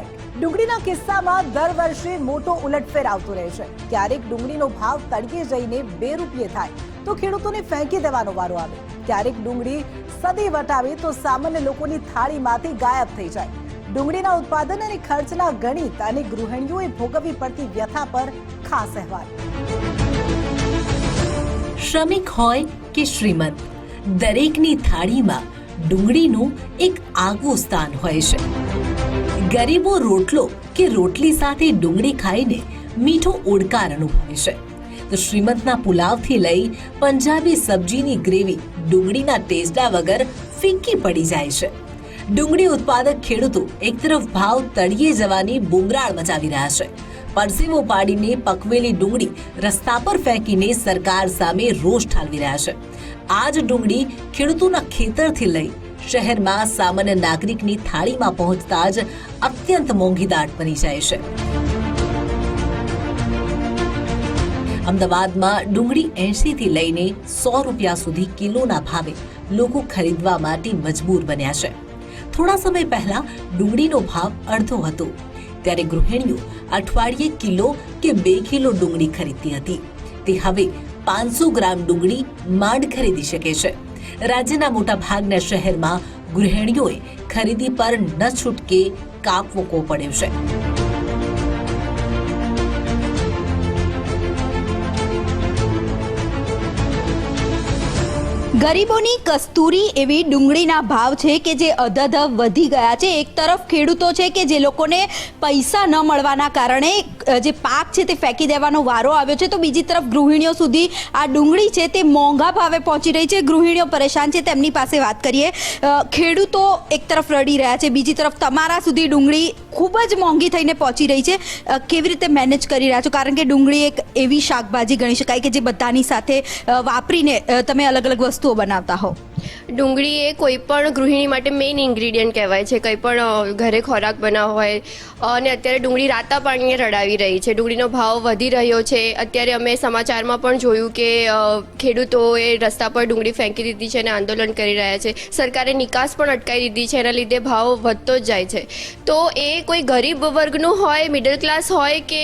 ડુંગળીના કિસ્સામાં દર વર્ષે મોટો ઉલટફેર આવતો રહે છે. ક્યારેક ડુંગળીનો ભાવ તડકે જઈને બે રૂપિયે થાય, તો ખેડૂતોને ફેંકી દેવાનો વારો આવે. ક્યારેક ડુંગળી સદી વટાવે, તો સામાન્ય લોકોની થાળીમાંથી ગાયબ થઈ જાય. ડુંગળીના ઉત્પાદન અને ખર્ચના ગણિત અને ગૃહિણીઓએ ભોગવવી પડતી વ્યથા પર ખાસ અહેવાલ. શ્રમિક હોય કે શ્રીમંત, દરેકની થાળીમાં ડુંગળીનું એક આગવું સ્થાન હોય છે. ગરીબો રોટલો કે રોટલી સાથે ડુંગળી ખાઈને મીઠો ઓડકાર અનુભવે છે. તો શ્રીમંતના પુલાવથી લઈ પંજાબી સબ્જીની ગ્રેવી ડુંગળીના ટેસ્ટા વગર ફીકી પડી જાય છે. ડુંગળી ઉત્પાદક ખેડૂતો એક તરફ ભાવ તળિયે જવાની બુમરાળ મચાવી રહ્યા છે. પરસેવો પાડીને પકવેલી ડુંગળી રસ્તા પર ફેંકીને સરકાર સામે રોષ ઠાલવી રહ્યા છે. આ જ ડુંગળી ખેડૂતોના ખેતરથી લઈ શહેરમાં સામાન્ય નાગરિકની થાળીમાં પહોંચતા જ અત્યંત મોંઘીદાટ બની જાય છે. અમદાવાદમાં ડુંગળી એંશી થી લઈને સો રૂપિયા સુધી કિલોના ભાવે લોકો ખરીદવા માટે મજબૂર બન્યા છે. થોડા સમય પહેલા ડુંગળીનો ભાવ અડધો હતો. ત્યારે ગૃહિણીઓ અઠવાડિયે કિલો કે બે કિલો ડુંગળી ખરીદતી હતી. તે હવે પાંચસો ગ્રામ ડુંગળી માંડ ખરીદી શકે છે. રાજ્યના મોટા ભાગના શહેરમાં ગૃહિણીઓએ ખરીદી પર ન છૂટકે કાપ મૂકવો પડ્યો છે. ગરીબોની કસ્તુરી એવી ડુંગળીના ભાવ છે કે જે અધધ વધી ગયા છે. એક તરફ ખેડૂતો છે કે જે લોકોને પૈસા ન મળવાના કારણે જે પાક છે તે ફેંકી દેવાનો વારો આવ્યો છે. તો બીજી તરફ ગૃહિણીઓ સુધી આ ડુંગળી છે તે મોંઘા ભાવે પહોંચી રહી છે. ગૃહિણીઓ પરેશાન છે. તેમની પાસે વાત કરીએ. ખેડૂતો એક તરફ રડી રહ્યા છે. બીજી તરફ તમારા સુધી ડુંગળી ખૂબ જ મોંઘી થઈને પહોંચી રહી છે. કેવી રીતે મેનેજ કરી રહ્યા છો? કારણ કે ડુંગળી એક એવી શાકભાજી ગણી શકાય કે જે બધાની સાથે વાપરીને તમે અલગ અલગ વસ્તુઓ બનાવતા હો ડુંગળી એ કોઈ પણ ગૃહિણી માટે મેઇન ઇન્ગ્રીડિયન્ટ કહેવાય છે. કંઈ પણ ઘરે ખોરાક બનાવવો હોય અને અત્યારે ડુંગળી રાતા પાણીએ રડાવી રહી છે. ડુંગળીનો ભાવ વધી રહ્યો છે. અત્યારે અમે સમાચારમાં પણ જોયું કે ખેડૂતોએ રસ્તા પર ડુંગળી ફેંકી દીધી છે અને આંદોલન કરી રહ્યા છે. સરકારે નિકાસ પણ અટકાવી દીધી છે. એના લીધે ભાવ વધતો જ જાય છે. તો એ કોઈ ગરીબ વર્ગનું હોય મિડલ ક્લાસ હોય કે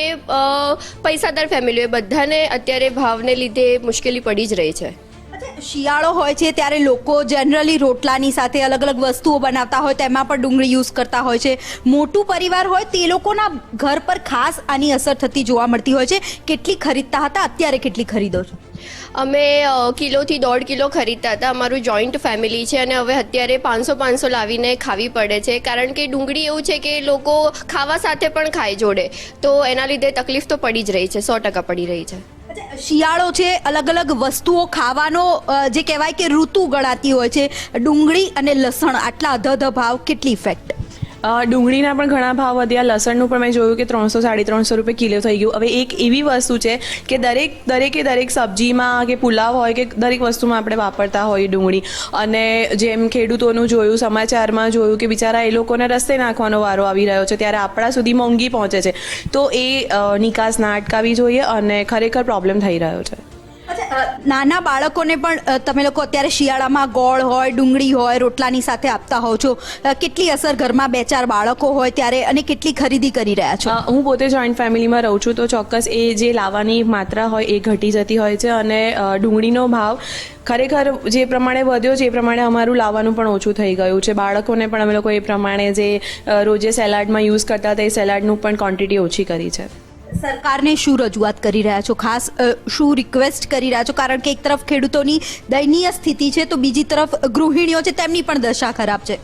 પૈસાદાર ફેમિલી હોય, બધાને અત્યારે ભાવને લીધે મુશ્કેલી પડી જ રહી છે. શિયાળો હોય છે ત્યારે લોકો જનરલી રોટલાની સાથે અલગ અલગ વસ્તુઓ બનાવતા હોય, તેમાં પણ ડુંગળી યુઝ કરતા હોય છે. મોટું પરિવાર હોય તે લોકોના ઘર પર ખાસ આની અસર થતી જોવા મળતી હોય છે. કેટલી ખરીદતા હતા, અત્યારે કેટલી ખરીદો છો? અમે કિલોથી દોઢ કિલો ખરીદતા હતા. અમારું જોઈન્ટ ફેમિલી છે અને હવે અત્યારે પાંચસો પાંચસો લાવીને ખાવી પડે છે. કારણ કે ડુંગળી એવું છે કે લોકો ખાવા સાથે પણ ખાય જોડે. તો એના લીધે તકલીફ તો પડી જ રહી છે, સો ટકા પડી રહી છે. શિયાળો છે, અલગ અલગ વસ્તુઓ ખાવાનો જે કહેવાય કે ઋતુ ગણાતી હોય છે. ડુંગળી અને લસણ આટલા અધધ ભાવ કેટલી ઇફેક્ટ ડુંગળીના પણ ઘણા ભાવ વધ્યા. લસણનું પણ મેં જોયું કે ત્રણસો, સાડી ત્રણસો રૂપિયા કિલો થઈ ગયું. હવે એક એવી વસ્તુ છે કે દરેક, દરેકે દરેક સબ્જીમાં કે પુલાવ હોય કે દરેક વસ્તુમાં આપણે વાપરતા હોઈએ ડુંગળી. અને જેમ ખેડૂતોનું જોયું, સમાચારમાં જોયું કે બિચારા એ લોકોને રસ્તે નાખવાનો વારો આવી રહ્યો છે. ત્યારે આપણા સુધી મોંઘી પહોંચે છે. તો એ નિકાસ ના અટકાવી જોઈએ અને ખરેખર પ્રોબ્લેમ થઈ રહ્યો છે. નાના બાળકોને પણ તમે લોકો અત્યારે શિયાળામાં ગોળ હોય, ડુંગળી હોય, રોટલાની સાથે આપતા હોવ છો. કેટલી અસર ઘરમાં બે ચાર બાળકો હોય ત્યારે અને કેટલી ખરીદી કરી રહ્યા છો? હું પોતે જોઈન્ટ ફેમિલીમાં રહું છું તો ચોક્કસ એ જે લાવવાની માત્રા હોય એ ઘટી જતી હોય છે અને ડુંગળીનો ભાવ ખરેખર જે પ્રમાણે વધ્યો છે એ પ્રમાણે અમારું લાવવાનું પણ ઓછું થઈ ગયું છે. બાળકોને પણ અમે લોકો એ પ્રમાણે જે રોજે સેલાડમાં યુઝ કરતા હતા એ સેલાડનું પણ ક્વોન્ટિટી ઓછી કરી છે. સરકારને શું રજૂઆત કરી રહ્યા છો? ખાસ શું રિક્વેસ્ટ કરી રહ્યા છો? કારણ કે એક તરફ ખેડૂતોની દયનીય સ્થિતિ છે તો બીજી તરફ ગૃહિણીઓ છે તેમની પણ દશા ખરાબ છે.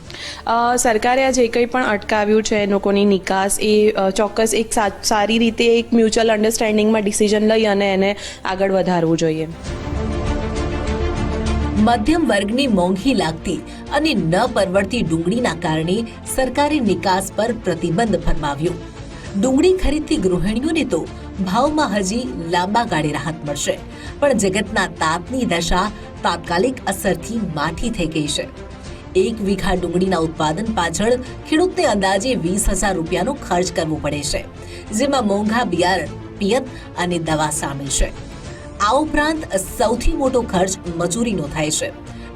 સરકારે આ જે કંઈ પણ અટકાવ્યું છે લોકોની નિકાસ એ ચોક્કસ એક સા- સારી રીતે એક મ્યુચ્યુઅલ અન્ડરસ્ટેન્ડિંગમાં ડિસિઝન લઈ અને એને આગળ વધારવું જોઈએ. મધ્યમ વર્ગની મોંઘી લાગતી અને ન પરવડતી ડુંગળીના કારણે સરકારે નિકાસ પર પ્રતિબંધ ફરમાવ્યો. ડુંગળી ખરીદતી ગૃહિણીઓને તો ભાવમાં હજી લાંબા ગાળે રાહત મળશે. પણ જગતના તાપની દશા તાત્કાલિક અસરથી માઠી થઈ ગઈ છે. એક વીઘા ડુંગળીના ઉત્પાદન પાછળ ખેડૂતને અંદાજે વીસ હજાર રૂપિયાનો ખર્ચ કરવો પડે છે, જેમાં મોંઘા બિયારણ, પિયત અને દવા સામેલ છે. આ ઉપરાંત સૌથી મોટો ખર્ચ મજૂરીનો થાય છે.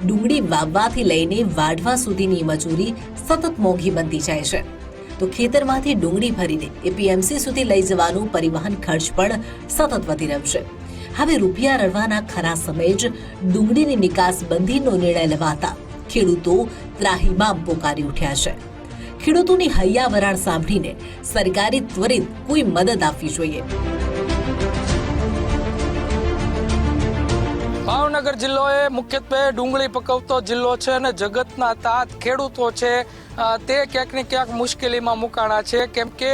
ડુંગળી વાવવાથી લઈને વાઢવા સુધીની મજૂરી સતત મોંઘી બનતી જાય છે. તો ખેતરમાંથી ડુંગળી ભરીને એપીએમસી સુધી લઈ જવાનું પરિવહન ખર્ચ પણ સતત વધી રહ્યો હવે રૂપિયા રળવાના ખરા સમયે જ ડુંગળીની નિકાસ બંધીનો નિર્ણય લેવાતા ખેડૂતો ત્રાહીમામ પોકારી ઉઠ્યા છે. ખેડૂતોની હૈયાવરાણ સાંભળીને સરકારે ત્વરિત કોઈ મદદ આપવી જોઈએ. જિલ્લો એ મુખ્યત્વે ડુંગળી પકવતો જિલ્લો છે અને જગતના તાત ખેડૂતો છે તે ક્યાંક ને ક્યાંક મુશ્કેલીમાં મુકાણા છે. કેમ કે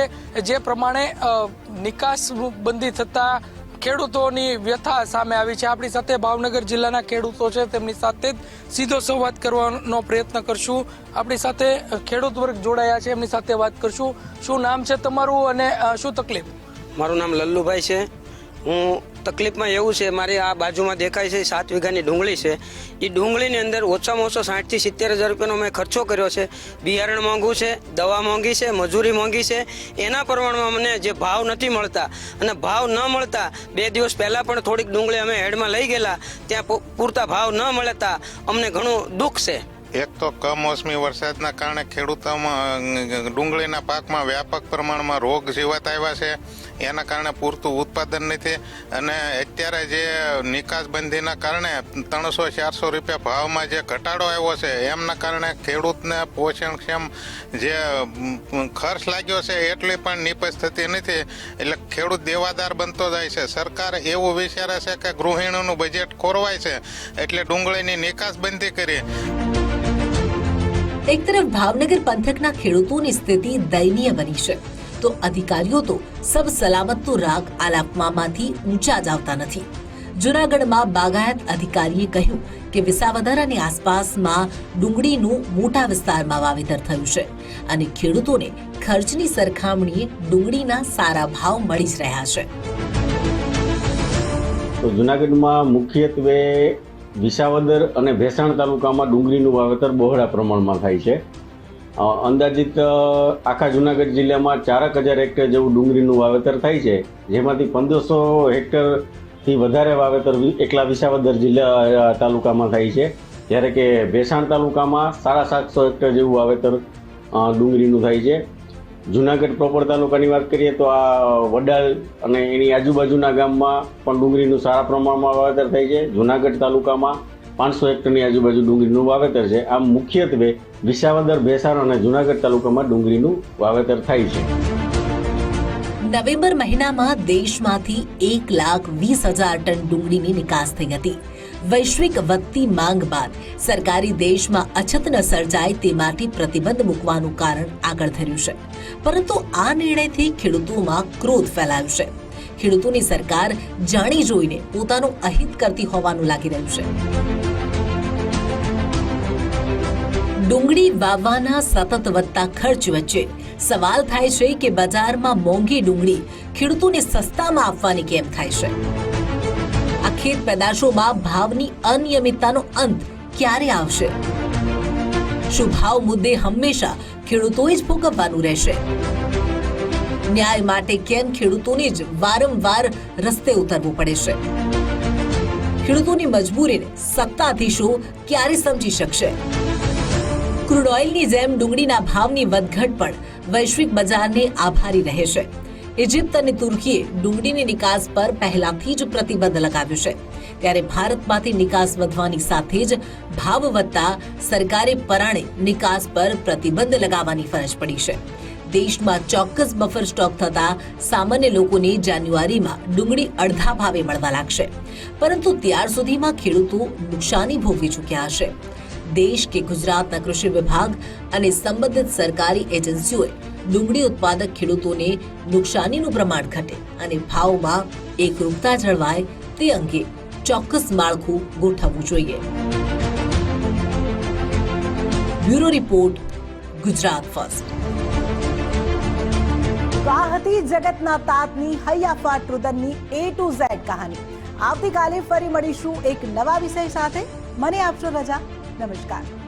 જે પ્રમાણે નિકાસ બંધી થતા ખેડૂતોની વ્યથા સામે આવી છે. આપણી સાથે ભાવનગર જિલ્લાના ખેડૂતો છે. તેમની સાથે જ સીધો સંવાદ કરવાનો પ્રયત્ન કરશું. આપણી સાથે ખેડૂત વર્ગ જોડાયા છે. એમની સાથે વાત કરશું. શું નામ છે તમારું અને શું તકલીફ? મારું નામ લલ્લુભાઈ છે. હું તકલીફમાં એવું છે, મારી આ બાજુમાં દેખાય છે, સાત વીઘાની ડુંગળી છે. એ ડુંગળીની અંદર ઓછામાં ઓછો સાઠથી સિત્તેર હજાર રૂપિયાનો મેં ખર્ચો કર્યો છે. બિયારણ મોંઘું છે, દવા મોંઘી છે, મજૂરી મોંઘી છે. એના પ્રમાણમાં મને જે ભાવ નથી મળતા અને ભાવ ન મળતા, બે દિવસ પહેલાં પણ થોડીક ડુંગળી અમે હેડમાં લઈ ગયેલા, ત્યાં પૂરતા ભાવ ન મળતા, અમને ઘણું દુઃખ છે. એક તો કમોસમી વરસાદના કારણે ખેડૂતોમાં ડુંગળીના પાકમાં વ્યાપક પ્રમાણમાં રોગ જીવાત આવ્યા છે. એના કારણે પૂરતું ઉત્પાદન નથી. અને અત્યારે જે નિકાસબંધીના કારણે ત્રણસો, ચારસો રૂપિયા ભાવમાં જે ઘટાડો આવ્યો છે, એમના કારણે ખેડૂતને પોષણક્ષમ જે ખર્ચ લાગ્યો છે એટલી પણ નિપજ થતી નથી. એટલે ખેડૂત દેવાદાર બનતો જાય છે. સરકાર એવું વિચારે છે કે ગૃહિણીનું બજેટ ખોરવાય છે. એટલે ડુંગળીની નિકાસબંધી કરી એક તરફ ભાવનગર પંથકના ખેડૂતોની સ્થિતિ દયનીય બની છે, તો અધિકારીઓ તો સબ સલામતનો રાગ આલાપવામાંથી ઊંચા જ આવતા નથી. જૂનાગઢમાં બાગાયત અધિકારીએ કહ્યું કે વિસાવદર અને આસપાસમાં ડુંગળીનું મોટા વિસ્તારમાં વાવેતર થયું છે અને ખેડૂતોને ખર્ચની સરખામણીએ ડુંગળીના સારા ભાવ મળી જ રહ્યા છે. તો જુનાગઢમાં મુખ્યત્વે વિસાવદર અને ભેસાણ તાલુકામાં ડુંગળીનું વાવેતર બહોળા પ્રમાણમાં થાય છે. અંદાજિત આખા જુનાગઢ જિલ્લામાં ચારક હજાર હેક્ટર જેવું ડુંગળીનું વાવેતર થાય છે, જેમાંથી પંદરસો હેક્ટરથી વધારે વાવેતર એકલા વિસાવદર જિલ્લા તાલુકામાં થાય છે. જ્યારે કે ભેસાણ તાલુકામાં સાડા સાતસો હેક્ટર જેવું વાવેતર ડુંગળીનું થાય છે. જુનાગઢ પ્રોપર તાલુકાની વાત કરીએ તો આ વડાલ અને એની આજુબાજુના ગામમાં પણ ડુંગળીનું સારા પ્રમાણમાં વાવેતર થાય છે. જુનાગઢ તાલુકામાં પાંચસો હેક્ટરની આજુબાજુ ડુંગળીનું વાવેતર છે. આમ મુખ્યત્વે વિસાવદર, ભેસાણ અને જુનાગઢ તાલુકામાં ડુંગળીનું વાવેતર થાય છે. નવેમ્બર મહિનામાં દેશમાંથી એક લાખ વીસ હજાર ટન ડુંગળીની નિકાસ થઈ હતી. વૈશ્વિક વધતી માંગ બાદ સરકારે દેશમાં અછત ન સર્જાય તે માટે પ્રતિબંધ મૂકવાનું કારણ આગળ ધર્યું છે. પરંતુ આ નિર્ણયથી ખેડૂતોમાં ક્રોધ ફેલાયો છે. ખેડૂતોની સરકાર જાણી જોઈને પોતાનું અહિત કરતી હોવાનું લાગી રહ્યું છે. ડુંગળી વાવવાના સતત વધતા ખર્ચ વચ્ચે સવાલ થાય છે કે બજારમાં મોંઘી ડુંગળી ખેડૂતોને સસ્તામાં આપવાની કેમ થાય છે? ખેત પેદાશોમાં ભાવની અનિયમિતતાનો અંત ક્યારે આવશે? શું ભાવ મુદ્દે હંમેશા ખેડૂતોએ જ ભોગવવાનું રહેશે? ન્યાય માટે કેમ ખેડૂતોને જ વારંવાર રસ્તે ઉતરવું પડે છે? ખેડૂતોની મજબૂરીને સત્તાધીશો ક્યારે સમજી શકશે? ક્રૂડ ઓઇલની જેમ ડુંગળીના ભાવની વધઘટ પણ વૈશ્વિક બજારને આભારી રહે છે. ઇજિપ્ત અને તુર્કીએ ડુંગળીની નિકાસ પર પહેલાથી જ પ્રતિબંધ લગાવ્યો છે. ત્યારે ભારતમાંથી નિકાસ વધવાની સાથે જ ભાવ વધતા સરકારે પરાણે નિકાસ પર પ્રતિબંધ લગાવવાની ફરજ પડી છે. દેશમાં ચોક્કસ બફર સ્ટોક થતા સામાન્ય લોકોને જાન્યુઆરીમાં ડુંગળી અડધા ભાવે મળવા લાગશે. પરંતુ ત્યાર સુધીમાં ખેડૂતો નુકસાની ભોગવી ચૂક્યા હશે. દેશ કે ગુજરાતના કૃષિ વિભાગ અને સંબંધિત સરકારી એજન્સીઓએ ડુંગળી ઉત્પાદક ખેડૂતોને નુકસાનીનું પ્રમાણ ઘટે અને ભાવમાં એકરૂપતા જળવાય તે અંગે ચોક્કસ માળખું ગોઠવવું જોઈએ. Bureau report, Gujarat first. આ જગતના તાતની, હૈયાફાટ રુદનની એ ટુ ઝેડ કહાની. આવતીકાલે ફરી મળીશું એક નવા વિષય સાથે. મને આપશો રજા. નમસ્કાર.